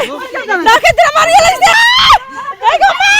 ¡Ay! ¡La gente la Mariela dice ¡Ah! ¡Ay!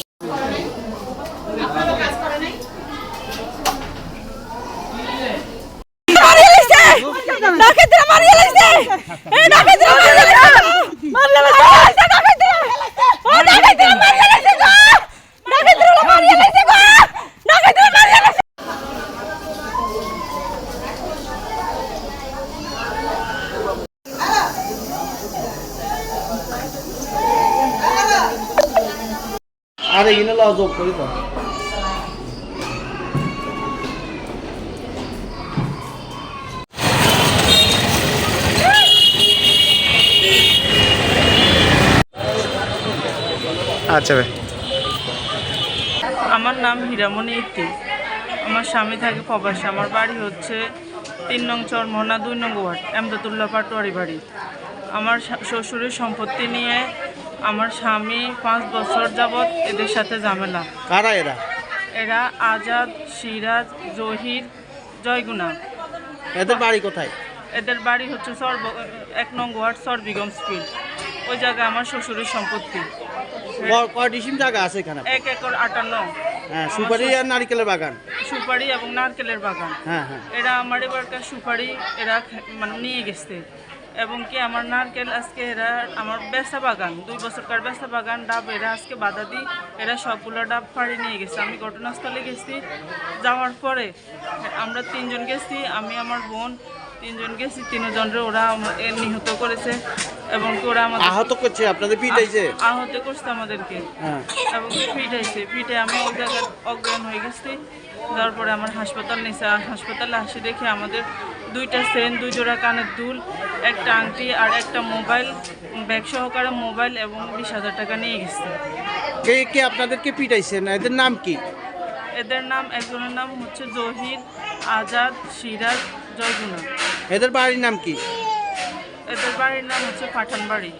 আরে এখানে lodge of করি তো আচ্ছা ভাই। আমার নাম হীরামণি ইতি আমার স্বামী থাকে প্রবাসে। আমার বাড়ি হচ্ছে তিন নং চর চরমোহনা দুই নং ওয়ার্ড এমদাতুল্লাহ পাটোয়ারি বাড়ি। আমার শ্বশুরের সম্পত্তি নিয়ে আমার স্বামী পাঁচ বছর যাবৎ এদের সাথে ঝামেলা। কারা এরা? এরা আজাদ সিরাজ জহির জয়গুনা। এদের বাড়ি কোথায়? এদের বাড়ি হচ্ছে সর্ব এক নং ওয়ার্ড সরবিগঞ্জ ফিল্ড ওই জায়গায় আমার শ্বশুরের সম্পত্তি। কয় ডিসিম জায়গা আছে এখানে? এক একর আটান্ন। হ্যাঁ সুপারি আর নারিকেলের বাগান। সুপারি এবং নারকেলের বাগান। হ্যাঁ হ্যাঁ। এরা আমার এবারকার সুপারি এরা মানে নিয়ে গেছে। এবং কি আমার নারকেল আজকে এরা আমার বেসা বাগান, দুই বছরকার বেসা বাগান, ডাব এরা আজকে বাধা দিই এরা সবগুলো ডাব ফাড়ি নিয়ে গেছে। আমি ঘটনাস্থলে গেছি, যাওয়ার পরে আমরা তিনজন গেছি, আমি আমার বোন তিনজন গেছি তিনজনরে ওরা নিহত করেছে এবং ওরা আমাদের আহত করছে আপনাদের পিটাইছে আহত করছে আমাদেরকে। হ্যাঁ। এবং ফিটাইছে ফিটে আমি ওই জায়গায় অজ্ঞান হয়ে গেছি। যাওয়ার পরে আমার হাসপাতাল নিয়েছে আর হাসপাতালে আসে দেখে আমাদের দুইটা সেন দুই জোড়া কানের দুল একটা আংটি আর একটা মোবাইল ব্যাগ সহকারে মোবাইল এবং বিশ হাজার টাকা নিয়ে গেছে। কে কে আপনাদেরকে পিটাইছে না এদের নাম কি? এদের নাম একজনের নাম হচ্ছে জহির আজাদ সিরাজ জয়গুনা। এদের বাড়ির নাম কি? এদের বাড়ির নাম হচ্ছে পাঠান বাড়ি